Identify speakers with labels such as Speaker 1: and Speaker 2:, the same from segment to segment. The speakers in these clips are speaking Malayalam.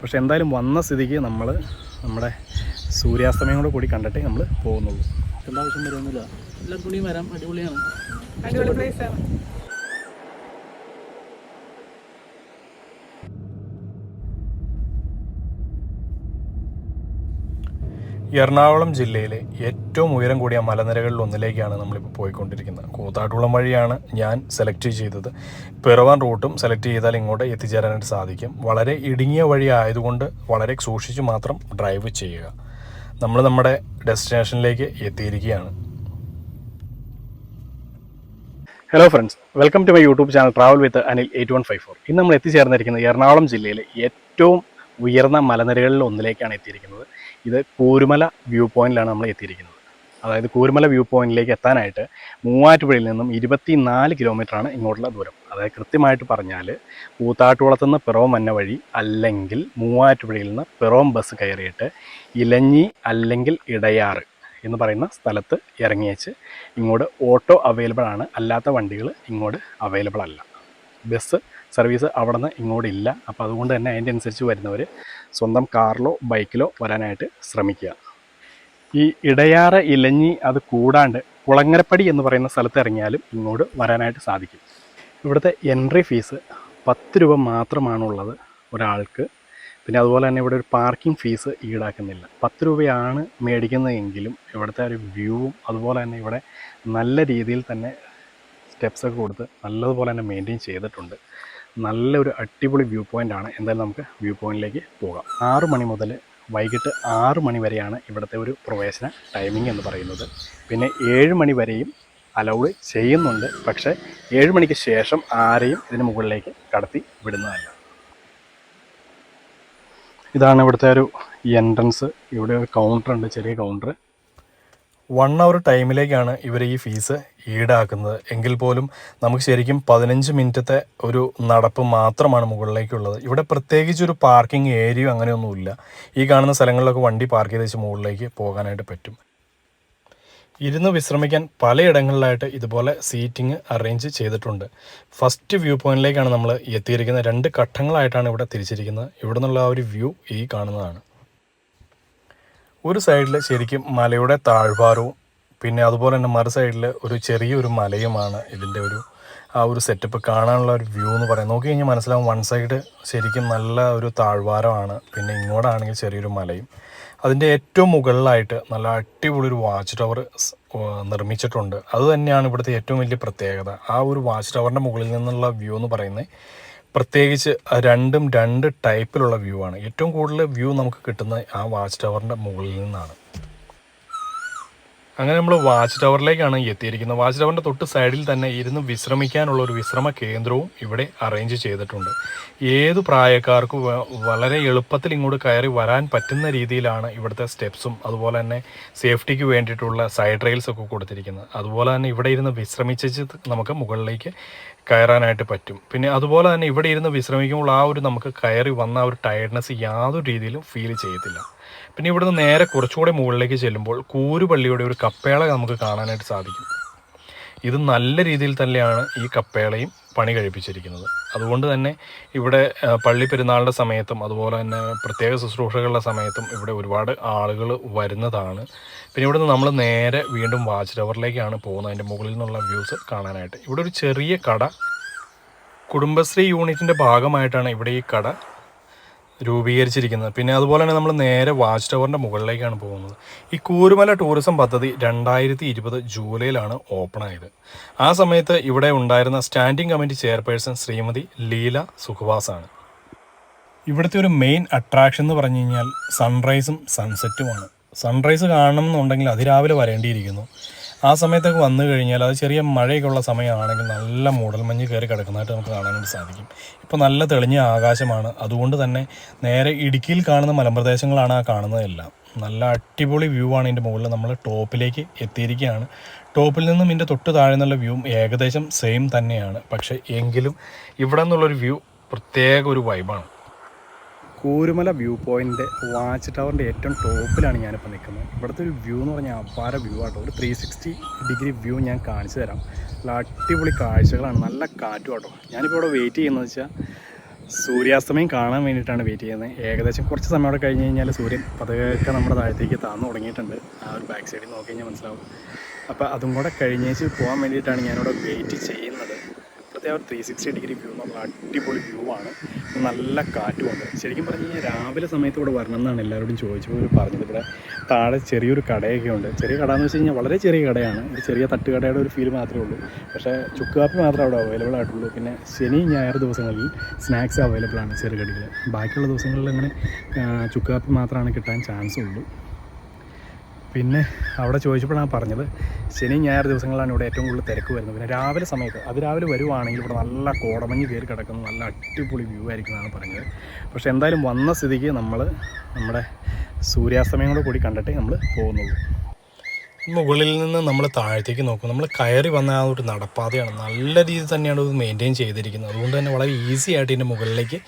Speaker 1: പക്ഷെ എന്തായാലും വന്ന സ്ഥിതിക്ക് നമ്മൾ നമ്മുടെ സൂര്യാസ്തമയം കൂടെ കൂടി കണ്ടിട്ട് നമ്മൾ പോകുന്നുള്ളൂ.
Speaker 2: എന്താ ആവശ്യം എല്ലാം കൂടി വരാം അടിപൊളിയാണ്.
Speaker 3: അടിപൊളി പ്ലേസ്
Speaker 1: എറണാകുളം ജില്ലയിലെ ഏറ്റവും ഉയരം കൂടിയ മലനിരകളിൽ ഒന്നിലേക്കാണ് നമ്മളിപ്പോൾ പോയിക്കൊണ്ടിരിക്കുന്നത്. കൂത്താട്ടുകുളം വഴിയാണ് ഞാൻ സെലക്ട് ചെയ്തത്. പിറവാൻ റൂട്ടും സെലക്ട് ചെയ്താൽ ഇങ്ങോട്ട് എത്തിച്ചേരാനായിട്ട് സാധിക്കും. വളരെ ഇടുങ്ങിയ വഴി ആയതുകൊണ്ട് വളരെ സൂക്ഷിച്ച് മാത്രം ഡ്രൈവ് ചെയ്യുക. നമ്മൾ നമ്മുടെ ഡെസ്റ്റിനേഷനിലേക്ക് എത്തിയിരിക്കുകയാണ്. Hello friends welcome to my YouTube channel travel with Anil eight one five four ഇന്ന് നമ്മൾ എത്തിച്ചേർന്നിരിക്കുന്നത് എറണാകുളം ജില്ലയിലെ ഏറ്റവും ഉയർന്ന മലനിരകളിൽ ഒന്നിലേക്കാണ് എത്തിയിരിക്കുന്നത്. ഇത് കൂരുമല വ്യൂ പോയിന്റിലാണ് നമ്മൾ എത്തിയിരിക്കുന്നത്. അതായത് കൂരുമല വ്യൂ പോയിന്റിലേക്ക് എത്താനായിട്ട് മൂവാറ്റുപുഴയിൽ നിന്നും ഇരുപത്തിനാല് കിലോമീറ്ററാണ് ഇങ്ങോട്ടുള്ള ദൂരം. അതായത് കൃത്യമായിട്ട് പറഞ്ഞാൽ കൂത്താട്ടുകുളത്ത് നിന്ന് പിറവം വന്ന വഴി അല്ലെങ്കിൽ മൂവാറ്റുപുഴയിൽ നിന്ന് പിറവം ബസ് കയറിയിട്ട് ഇലഞ്ഞി അല്ലെങ്കിൽ ഇടയാറ് എന്ന് പറയുന്ന സ്ഥലത്ത് ഇറങ്ങിയേച്ച് ഇങ്ങോട്ട് ഓട്ടോ അവൈലബിൾ ആണ് അല്ലാത്ത വണ്ടികൾ ഇങ്ങോട്ട് അവൈലബിൾ അല്ല ബസ് സർവീസ് അവിടെ നിന്ന് ഇങ്ങോട്ട് ഇല്ല അപ്പോൾ അതുകൊണ്ട് തന്നെ അതിന്റെ അനുസരിച്ച് വരുന്നവർ സ്വന്തം കാറിലോ ബൈക്കിലോ വരാനായിട്ട് ശ്രമിക്കുക. ഈ ഇടയാറ് ഇലഞ്ഞി അത് കൂടാണ്ട് കുളങ്ങരപ്പടി എന്ന് പറയുന്ന സ്ഥലത്ത് ഇറങ്ങിയാലും ഇങ്ങോട്ട് വരാനായിട്ട് സാധിക്കും. ഇവിടുത്തെ എൻട്രി ഫീസ് പത്ത് രൂപ മാത്രമാണുള്ളത് ഒരാൾക്ക്. പിന്നെ അതുപോലെ തന്നെ ഇവിടെ ഒരു പാർക്കിംഗ് ഫീസ് ഈടാക്കുന്നില്ല. പത്ത് രൂപയാണ് മേടിക്കുന്നതെങ്കിലും ഇവിടുത്തെ ഒരു വ്യൂവും അതുപോലെ തന്നെ ഇവിടെ നല്ല രീതിയിൽ തന്നെ സ്റ്റെപ്സൊക്കെ കൊടുത്ത് നല്ലതുപോലെ തന്നെ മെയിന്റെയിൻ ചെയ്തിട്ടുണ്ട്. നല്ലൊരു അടിപൊളി വ്യൂ പോയിന്റ് ആണ്. എന്തായാലും നമുക്ക് വ്യൂ പോയിന്റിലേക്ക് പോകാം. ആറ് മണി മുതൽ വൈകിട്ട് ആറ് മണി വരെയാണ് ഇവിടുത്തെ ഒരു പ്രവേശന ടൈമിംഗ് എന്ന് പറയുന്നത്. പിന്നെ ഏഴ് മണി വരെയും അലൗഡ് ചെയ്യുന്നുണ്ട്. പക്ഷേ ഏഴ് മണിക്ക് ശേഷം ആരെയും ഇതിന് മുകളിലേക്ക് കടത്തി വിടുന്നതല്ല. ഇതാണ് ഇവിടുത്തെ ഒരു എൻട്രൻസ് ഇവിടെ ഒരു കൗണ്ടർ ഉണ്ട് ചെറിയ കൗണ്ടർ വൺ അവർ ടൈമിലേക്കാണ് ഇവർ ഈ ഫീസ് ഈടാക്കുന്നത്. എങ്കിൽ പോലും നമുക്ക് ശരിക്കും പതിനഞ്ച് മിനിറ്റത്തെ ഒരു നടപ്പ് മാത്രമാണ് മുകളിലേക്കുള്ളത്. ഇവിടെ പ്രത്യേകിച്ച് ഒരു പാർക്കിംഗ് ഏരിയ അങ്ങനെയൊന്നുമില്ല. ഈ കാണുന്ന സ്ഥലങ്ങളിലൊക്കെ വണ്ടി പാർക്ക് ചെയ്ത് വെച്ച് മുകളിലേക്ക് പോകാനായിട്ട് പറ്റും. ഇരുന്ന് വിശ്രമിക്കാൻ പലയിടങ്ങളിലായിട്ട് ഇതുപോലെ സീറ്റിംഗ് അറേഞ്ച് ചെയ്തിട്ടുണ്ട്. ഫസ്റ്റ് വ്യൂ പോയിന്റിലേക്കാണ് നമ്മൾ എത്തിയിരിക്കുന്നത്. രണ്ട് ഘട്ടങ്ങളായിട്ടാണ് ഇവിടെ തിരിച്ചിരിക്കുന്നത്. ഇവിടെ നിന്നുള്ള ആ ഒരു വ്യൂ ഈ കാണുന്നതാണ്. ഒരു സൈഡിൽ ശരിക്കും മലയുടെ താഴ്വാരവും പിന്നെ അതുപോലെ തന്നെ മറു സൈഡിൽ ഒരു ചെറിയൊരു മലയുമാണ് ഇതിന്റെ ഒരു ആ ഒരു സെറ്റപ്പ് കാണാനുള്ള ഒരു വ്യൂ എന്ന് പറയാം. നോക്കി കഴിഞ്ഞാൽ മനസ്സിലാവും വൺ സൈഡ് ശരിക്കും നല്ല ഒരു താഴ്വാരമാണ് പിന്നെ ഇങ്ങോട്ടാണെങ്കിൽ ചെറിയൊരു മലയും. അതിന്റെ ഏറ്റവും മുകളിലായിട്ട് നല്ല അടിപൊളി ഒരു വാച്ച് ടവർ നിർമ്മിച്ചിട്ടുണ്ട്. അതുതന്നെയാണ് ഇവിടുത്തെ ഏറ്റവും വലിയ പ്രത്യേകത. ആ ഒരു വാച്ച് ടവറിന്റെ മുകളിൽ നിന്നുള്ള വ്യൂ എന്ന് പറയുന്നത് പ്രത്യേകിച്ച് രണ്ടും രണ്ട് ടൈപ്പിലുള്ള വ്യൂ ആണ്. ഏറ്റവും കൂടുതൽ വ്യൂ നമുക്ക് കിട്ടുന്നത് ആ വാച്ച് ടവറിന്റെ മുകളിൽ നിന്നാണ്. അങ്ങനെ നമ്മൾ വാച്ച് ടവറിലേക്കാണ് എത്തിയിരിക്കുന്നത്. വാച്ച് ടവറിന്റെ തൊട്ട് സൈഡിൽ തന്നെ ഇരുന്ന് വിശ്രമിക്കാനുള്ള ഒരു വിശ്രമ കേന്ദ്രവും ഇവിടെ അറേഞ്ച് ചെയ്തിട്ടുണ്ട്. ഏത് പ്രായക്കാർക്കും വളരെ എളുപ്പത്തിൽ ഇങ്ങോട്ട് കയറി വരാൻ പറ്റുന്ന രീതിയിലാണ് ഇവിടുത്തെ സ്റ്റെപ്സും അതുപോലെ തന്നെ സേഫ്റ്റിക്ക് വേണ്ടിയിട്ടുള്ള സൈഡ് റെയിൽസ് ഒക്കെ കൊടുത്തിരിക്കുന്നത്. അതുപോലെ തന്നെ ഇവിടെ ഇരുന്ന് വിശ്രമിച്ച് നമുക്ക് മുകളിലേക്ക് കയറാനായിട്ട് പറ്റും. പിന്നെ അതുപോലെ തന്നെ ഇവിടെ ഇരുന്ന് വിശ്രമിക്കുമ്പോൾ ആ ഒരു നമുക്ക് കയറി വന്ന ആ ഒരു ടയർഡ്നെസ് യാതൊരു രീതിയിലും ഫീൽ ചെയ്യത്തില്ല. പിന്നെ ഇവിടുന്ന് നേരെ കുറച്ചുകൂടെ മുകളിലേക്ക് ചെല്ലുമ്പോൾ കൂരുപള്ളിയുടെ ഒരു കപ്പേള നമുക്ക് കാണാനായിട്ട് സാധിക്കും. ഇത് നല്ല രീതിയിൽ തന്നെയാണ് ഈ കപ്പേളയും പണി കഴിപ്പിച്ചിരിക്കുന്നത്. അതുകൊണ്ട് തന്നെ ഇവിടെ പള്ളി പെരുന്നാളിന്റെ സമയത്തും അതുപോലെ തന്നെ പ്രത്യേക ശുശ്രൂഷകളുടെ സമയത്തും ഇവിടെ ഒരുപാട് ആളുകൾ വരുന്നതാണ്. പിന്നെ ഇവിടെ നിന്ന് നമ്മൾ നേരെ വീണ്ടും വാച്ച് ടവറിലേക്കാണ് പോകുന്നത്. അതിന്റെ മുകളിൽ നിന്നുള്ള വ്യൂസ് കാണാനായിട്ട്. ഇവിടെ ഒരു ചെറിയ കട. കുടുംബശ്രീ യൂണിറ്റിന്റെ ഭാഗമായിട്ടാണ് ഇവിടെ ഈ കട രൂപീകരിച്ചിരിക്കുന്നത്. പിന്നെ അതുപോലെ തന്നെ നമ്മൾ നേരെ വാച്ച് ടവറിന്റെ മുകളിലേക്കാണ് പോകുന്നത്. ഈ കൂരുമല ടൂറിസം പദ്ധതി രണ്ടായിരത്തി ഇരുപത് ജൂലൈയിലാണ് ഓപ്പൺ ആയത്. ആ സമയത്ത് ഇവിടെ ഉണ്ടായിരുന്ന standing committee chairperson Shrimati Leela സുഖവാസാണ്. ഇവിടുത്തെ ഒരു മെയിൻ അട്രാക്ഷൻ എന്ന് പറഞ്ഞു കഴിഞ്ഞാൽ സൺറൈസും സൺസെറ്റുമാണ് സൺറൈസ് കാണണം എന്നുണ്ടെങ്കിൽ അതിരാവിലെ വരേണ്ടിയിരിക്കുന്നു. ആ സമയത്തൊക്കെ വന്നു കഴിഞ്ഞാൽ അത് ചെറിയ മഴയൊക്കെ ഉള്ള സമയമാണെങ്കിൽ നല്ല മൂടൽ മഞ്ഞ് കയറി കിടക്കുന്നതായിട്ട് നമുക്ക് കാണാനായിട്ട് സാധിക്കും. ഇപ്പോൾ നല്ല തെളിഞ്ഞ ആകാശമാണ്. അതുകൊണ്ട് തന്നെ നേരെ ഇടുക്കിയിൽ കാണുന്ന മലമ്പ്രദേശങ്ങളാണ് ആ കാണുന്നതെല്ലാം. നല്ല അടിപൊളി വ്യൂ ആണ് ഇതിന്റെ മുകളിൽ നമ്മൾ ടോപ്പിലേക്ക് എത്തിയിരിക്കുകയാണ്. ടോപ്പിൽ നിന്നും ഇതിന്റെ തൊട്ട് താഴെ നിന്നുള്ള വ്യൂവും ഏകദേശം സെയിം തന്നെയാണ്. പക്ഷേ എങ്കിലും ഇവിടെ നിന്നുള്ളൊരു വ്യൂ പ്രത്യേക ഒരു വൈബാണ് കൂരുമല വ്യൂ പോയിന്റ് വാച്ച് ടവറിന്റെ ഏറ്റവും ടോപ്പിലാണ് ഞാനിപ്പോൾ നിൽക്കുന്നത് ഇവിടുത്തെ ഒരു വ്യൂ എന്ന് പറഞ്ഞാൽ അപാര വ്യൂ ആട്ടോ. ഒരു ത്രീ സിക്സ്റ്റി ഡിഗ്രി വ്യൂ ഞാൻ കാണിച്ചു തരാം. നല്ല അടിപൊളി കാഴ്ചകളാണ്. നല്ല കാറ്റും ആട്ടോ. ഞാനിപ്പോൾ ഇവിടെ വെയിറ്റ് ചെയ്യുന്നത് വെച്ചാൽ സൂര്യാസ്തമയം കാണാൻ വേണ്ടിയിട്ടാണ് വെയിറ്റ് ചെയ്യുന്നത്. ഏകദേശം കുറച്ച് സമയം അവിടെ കഴിഞ്ഞ് കഴിഞ്ഞാൽ സൂര്യൻ പതുക്കെ നമ്മുടെ താഴത്തേക്ക് താന്നു തുടങ്ങിയിട്ടുണ്ട്. ആ ഒരു ബാക്ക് സൈഡിൽ നോക്കി കഴിഞ്ഞാൽ മനസ്സിലാവും. അപ്പോൾ അതും കൂടെ കഴിഞ്ഞേച്ച് പോകാൻ വേണ്ടിയിട്ടാണ് ഞാനിവിടെ വെയിറ്റ് ചെയ്യുന്നത്. ഇപ്പോഴത്തെ ആ ഒരു ത്രീ സിക്സ്റ്റി ഡിഗ്രി വ്യൂ നമ്മൾ അടിപൊളി വ്യൂ ആണ്. നല്ല കാറ്റുമുണ്ട് ശരിക്കും പറഞ്ഞു കഴിഞ്ഞാൽ രാവിലെ സമയത്ത് ഇവിടെ വരണം എന്നാണ് എല്ലാവരോടും ചോദിച്ചപ്പോൾ ഇവർ പറഞ്ഞത്. ഇവിടെ താഴെ ചെറിയൊരു കടയൊക്കെ ഉണ്ട്. ചെറിയ കട എന്ന് വെച്ച് കഴിഞ്ഞാൽ വളരെ ചെറിയ കടയാണ്. ഒരു ചെറിയ തട്ടുകടയുടെ ഒരു ഫീൽ മാത്രമേ ഉള്ളൂ. പക്ഷേ ചുക്കുകാപ്പി മാത്രമേ അവിടെ അവൈലബിൾ ആയിട്ടുള്ളൂ. പിന്നെ ശനി ഞായർ ദിവസങ്ങളിൽ സ്നാക്സ് അവൈലബിൾ ആണ് ചെറുകടികൾ ബാക്കിയുള്ള ദിവസങ്ങളിൽ അങ്ങനെ ചുക്കുകാപ്പി ചുക്ക് കാപ്പി മാത്രമാണ് കിട്ടാൻ ചാൻസ് ഉള്ളൂ. പിന്നെ അവിടെ ചോദിച്ചപ്പോഴാണ് പറഞ്ഞത് ശനി ഞായർ ദിവസങ്ങളാണ് ഇവിടെ ഏറ്റവും കൂടുതൽ തിരക്ക് വരുന്നത്. പിന്നെ രാവിലെ സമയത്ത് അത് രാവിലെ വരുവാണെങ്കിൽ ഇവിടെ നല്ല കോടമഞ്ഞ് കയറി കിടക്കുന്ന നല്ല അടിപൊളി വ്യൂ ആയിരിക്കും എന്നാണ് പറഞ്ഞത്. പക്ഷേ എന്തായാലും വന്ന സ്ഥിതിക്ക് നമ്മൾ നമ്മുടെ സൂര്യാസ്തമയം കൂടെ കൂടി കണ്ടിട്ടേ നമ്മൾ പോകുന്നുള്ളൂ. മുകളിൽ നിന്ന് നമ്മൾ താഴത്തേക്ക് നോക്കും. നമ്മൾ കയറി വന്ന ആ ഒരു നടപ്പാതയാണ് നല്ല രീതിയിൽ തന്നെയാണ് ഇത് മെയിന്റെയിൻ ചെയ്തിരിക്കുന്നത്. അതുകൊണ്ട് തന്നെ വളരെ ഈസി ആയിട്ട് ഇതിന്റെ മുകളിലേക്ക്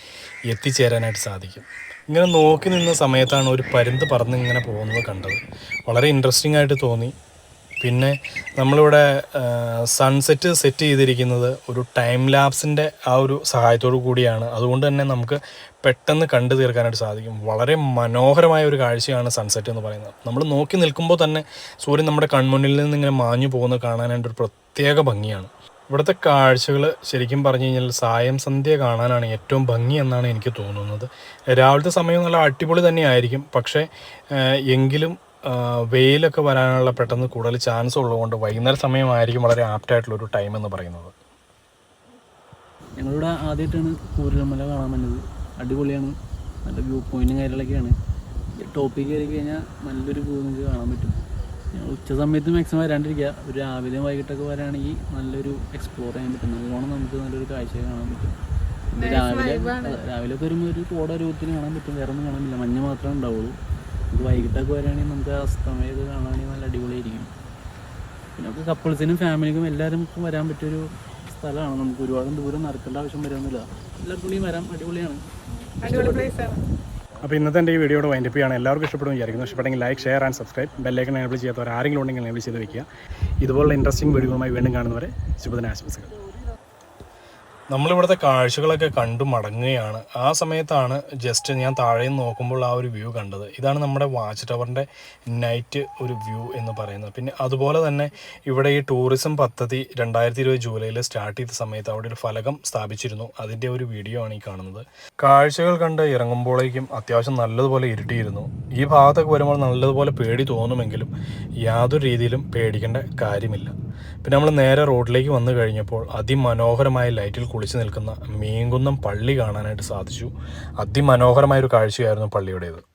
Speaker 1: എത്തിച്ചേരാനായിട്ട് സാധിക്കും. ഇങ്ങനെ നോക്കി നിന്ന സമയത്താണ് ഒരു പരുന്ത് പറന്ന് ഇങ്ങനെ പോകുന്നത് കണ്ടത്. വളരെ ഇൻട്രസ്റ്റിംഗ് ആയിട്ട് തോന്നി. പിന്നെ നമ്മളിവിടെ സൺസെറ്റ് സെറ്റ് ചെയ്തിരിക്കുന്നത് ഒരു ടൈം ലാപ്സിന്റെ ആ ഒരു സഹായത്തോടു കൂടിയാണ്. അതുകൊണ്ട് തന്നെ നമുക്ക് പെട്ടെന്ന് കണ്ടു തീർക്കാനായിട്ട് സാധിക്കും. വളരെ മനോഹരമായ ഒരു കാഴ്ചയാണ് സൺസെറ്റ് എന്ന് പറയുന്നത്. നമ്മൾ നോക്കി നിൽക്കുമ്പോൾ തന്നെ സൂര്യൻ നമ്മുടെ കൺമുന്നിൽ നിന്ന് ഇങ്ങനെ മാഞ്ഞു പോകുന്നത് കാണാനായിട്ട് ഒരു പ്രത്യേക ഭംഗിയാണ്. ഇവിടുത്തെ കാഴ്ചകൾ ശരിക്കും പറഞ്ഞു കഴിഞ്ഞാൽ സായം സന്ധ്യ കാണാനാണ് ഏറ്റവും ഭംഗി എന്നാണ് എനിക്ക് തോന്നുന്നത്. രാവിലത്തെ സമയം നല്ല അടിപൊളി തന്നെയായിരിക്കും. പക്ഷേ എങ്കിലും വെയിലൊക്കെ വരാനുള്ള പെട്ടെന്ന് കൂടുതൽ ചാൻസ് ഉള്ളതുകൊണ്ട് വൈകുന്നേര സമയമായിരിക്കും വളരെ ആപ്റ്റായിട്ടുള്ള ഒരു ടൈം എന്ന് പറയുന്നത്.
Speaker 2: ഞങ്ങളിവിടെ ആദ്യമായിട്ടാണ് കൂരമല കാണാൻ വന്നത്. അടിപൊളിയാണ്. നല്ല വ്യൂ പോയിന്റും കാര്യങ്ങളൊക്കെയാണ്. ടോപ്പിൽ കയറി കഴിഞ്ഞാൽ നല്ലൊരു വ്യൂ നിങ്ങൾക്ക് കാണാൻ പറ്റും. ഉച്ച സമയത്ത് മാക്സിമം വരാണ്ടിരിക്കുക. ഒരു രാവിലെയും വൈകിട്ടൊക്കെ വരാണെങ്കിൽ നല്ലൊരു എക്സ്പ്ലോർ ചെയ്യാൻ പറ്റും. നല്ലോണം നമുക്ക് നല്ലൊരു കാഴ്ച കാണാൻ പറ്റും. രാവിലെ രാവിലെ വരുമ്പോൾ ഒരു കോട രൂപത്തിൽ കാണാൻ പറ്റും. വേറെ ഒന്നും കാണാനില്ല മഞ്ഞ് മാത്രമേ ഉണ്ടാവുള്ളൂ. നമുക്ക് വൈകിട്ടൊക്കെ വരാണെങ്കിൽ നമുക്ക് അസ്തമയൊക്കെ കാണുകയാണെങ്കിൽ നല്ല അടിപൊളിയായിരിക്കും. പിന്നെ നമുക്ക് കപ്പിൾസിനും ഫാമിലിക്കും എല്ലാവരും വരാൻ പറ്റിയൊരു സ്ഥലമാണ്. നമുക്ക് ഒരുപാട് ദൂരം നടക്കേണ്ട ആവശ്യം വരുന്നില്ല. എല്ലാവർക്കും കൂടിയും വരാം അടിപൊളിയാണ്.
Speaker 1: അപ്പോൾ ഇന്നത്തെ എന്റെ ഈ വീഡിയോയുടെ വൈൻഡപ്പ് ചെയ്യാണ്. എല്ലാവർക്കും ഇഷ്ടപ്പെടും വിചാരിക്കുന്നു. ഇഷ്ടപ്പെട്ടെങ്കിൽ like share and subscribe bell icon enable ചെയ്യാത്തവർ ആരെങ്കിലും ഉണ്ടെങ്കിൽ എനേബിൾ ചെയ്ത് വയ്ക്കുക ഇതുപോലുള്ള ഇൻട്രസ്റ്റിംഗ് വീഡിയോകളുമായി വീണ്ടും കാണുന്നവരെ ശുഭദിന ആശംസകൾ നമ്മളിവിടുത്തെ കാഴ്ചകളൊക്കെ കണ്ടു മടങ്ങുകയാണ്. ആ സമയത്താണ് ജസ്റ്റ് ഞാൻ താഴെ നോക്കുമ്പോൾ ആ ഒരു വ്യൂ കണ്ടത്. ഇതാണ് നമ്മുടെ വാച്ച് ടവറിന്റെ നൈറ്റ് ഒരു വ്യൂ എന്ന് പറയുന്നത്. പിന്നെ അതുപോലെ തന്നെ ഇവിടെ ഈ ടൂറിസം പദ്ധതി രണ്ടായിരത്തി ഇരുപത് ജൂലൈയിൽ സ്റ്റാർട്ട് ചെയ്ത സമയത്ത് അവിടെ ഒരു ഫലകം സ്ഥാപിച്ചിരുന്നു. അതിന്റെ ഒരു വീഡിയോ ആണ് ഈ കാണുന്നത്. കാഴ്ചകൾ കണ്ട് ഇറങ്ങുമ്പോഴേക്കും അത്യാവശ്യം നല്ലതുപോലെ ഇരുട്ടിയിരുന്നു. ഈ ഭാഗത്തൊക്കെ വരുമ്പോൾ നല്ലതുപോലെ പേടി തോന്നുമെങ്കിലും യാതൊരു രീതിയിലും പേടിക്കേണ്ട കാര്യമില്ല. പിന്നെ നമ്മൾ നേരെ റോഡിലേക്ക് വന്നു കഴിഞ്ഞപ്പോൾ അതിമനോഹരമായ ലൈറ്റിൽ കുളിച്ച് നിൽക്കുന്ന മീൻകുന്നം പള്ളി കാണാനായിട്ട് സാധിച്ചു. അതിമനോഹരമായ ഒരു കാഴ്ചയായിരുന്നു പള്ളിയുടേത്.